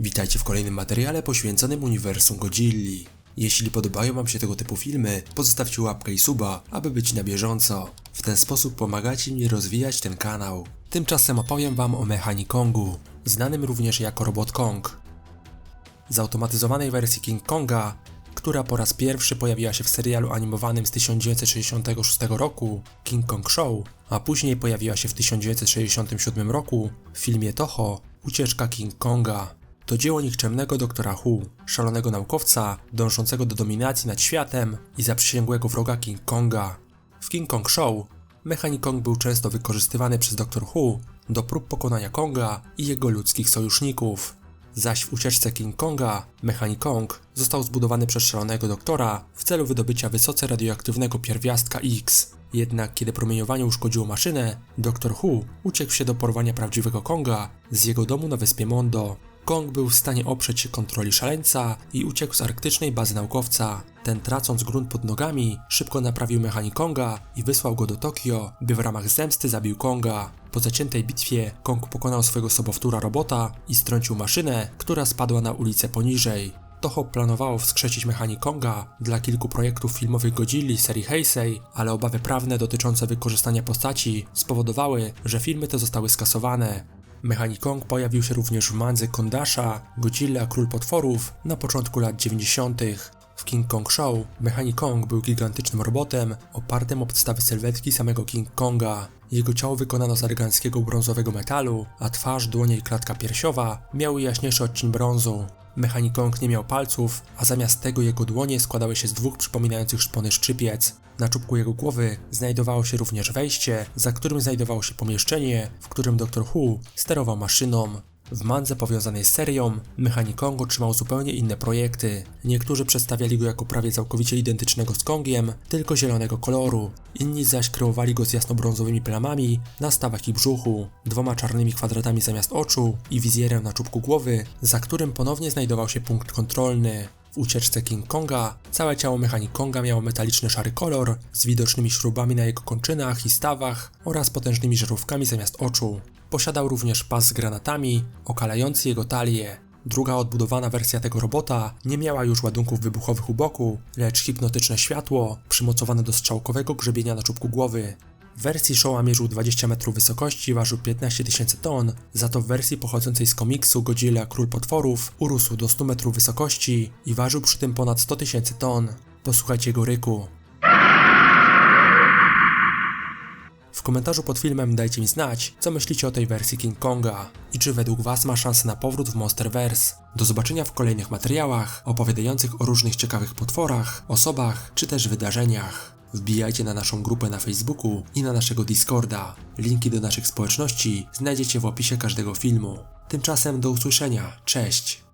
Witajcie w kolejnym materiale poświęconym uniwersum Godzilli. Jeśli podobają Wam się tego typu filmy, pozostawcie łapkę i suba, aby być na bieżąco. W ten sposób pomagacie mi rozwijać ten kanał. Tymczasem opowiem Wam o Mechanikongu, znanym również jako Robot Kong. Zautomatyzowanej wersji King Konga, która po raz pierwszy pojawiła się w serialu animowanym z 1966 roku King Kong Show, a później pojawiła się w 1967 roku w filmie Toho Ucieczka King Konga. To dzieło nikczemnego doktora Hu, szalonego naukowca dążącego do dominacji nad światem i zaprzysięgłego wroga King Konga. W King Kong Show Mechanik Kong był często wykorzystywany przez Dr. Hu do prób pokonania Konga i jego ludzkich sojuszników. Zaś w ucieczce King Konga, Mechanik Kong został zbudowany przez szalonego doktora w celu wydobycia wysoce radioaktywnego pierwiastka X. Jednak kiedy promieniowanie uszkodziło maszynę, Dr. Hu uciekł się do porwania prawdziwego Konga z jego domu na wyspie Mondo. Kong był w stanie oprzeć się kontroli szaleńca i uciekł z arktycznej bazy naukowca. Ten tracąc grunt pod nogami, szybko naprawił mechanik Konga i wysłał go do Tokio, by w ramach zemsty zabił Konga. Po zaciętej bitwie Kong pokonał swojego sobowtóra robota i strącił maszynę, która spadła na ulicę poniżej. Toho planowało wskrzesić mechanik Konga dla kilku projektów filmowych Godzilli serii Heisei, ale obawy prawne dotyczące wykorzystania postaci spowodowały, że filmy te zostały skasowane. Mechanik Kong pojawił się również w mandze Kondasha, Godzilla Król Potworów na początku lat 90. W King Kong Show Mechanik Kong był gigantycznym robotem opartym o podstawy sylwetki samego King Konga. Jego ciało wykonano z eleganckiego brązowego metalu, a twarz, dłonie i klatka piersiowa miały jaśniejszy odcień brązu. Mechanik nie miał palców, a zamiast tego jego dłonie składały się z dwóch przypominających szpony szczypiec. Na czubku jego głowy znajdowało się również wejście, za którym znajdowało się pomieszczenie, w którym Dr. Hu sterował maszyną. W mandze powiązanej z serią, Mechanik Kong otrzymał zupełnie inne projekty. Niektórzy przedstawiali go jako prawie całkowicie identycznego z Kongiem, tylko zielonego koloru. Inni zaś kreowali go z jasnobrązowymi plamami na stawach i brzuchu, dwoma czarnymi kwadratami zamiast oczu i wizjerem na czubku głowy, za którym ponownie znajdował się punkt kontrolny. W ucieczce King Konga całe ciało Mechanik Konga miało metaliczny szary kolor z widocznymi śrubami na jego kończynach i stawach oraz potężnymi żarówkami zamiast oczu. Posiadał również pas z granatami, okalający jego talię. Druga odbudowana wersja tego robota nie miała już ładunków wybuchowych u boku, lecz hipnotyczne światło przymocowane do strzałkowego grzebienia na czubku głowy. W wersji Showa mierzył 20 metrów wysokości i ważył 15 tysięcy ton, za to w wersji pochodzącej z komiksu Godzilla Król Potworów urósł do 100 metrów wysokości i ważył przy tym ponad 100 tysięcy ton. Posłuchajcie jego ryku. Komentarzu pod filmem dajcie mi znać, co myślicie o tej wersji King Konga i czy według Was ma szansę na powrót w Monsterverse. Do zobaczenia w kolejnych materiałach opowiadających o różnych ciekawych potworach, osobach czy też wydarzeniach. Wbijajcie na naszą grupę na Facebooku i na naszego Discorda. Linki do naszych społeczności znajdziecie w opisie każdego filmu. Tymczasem do usłyszenia. Cześć!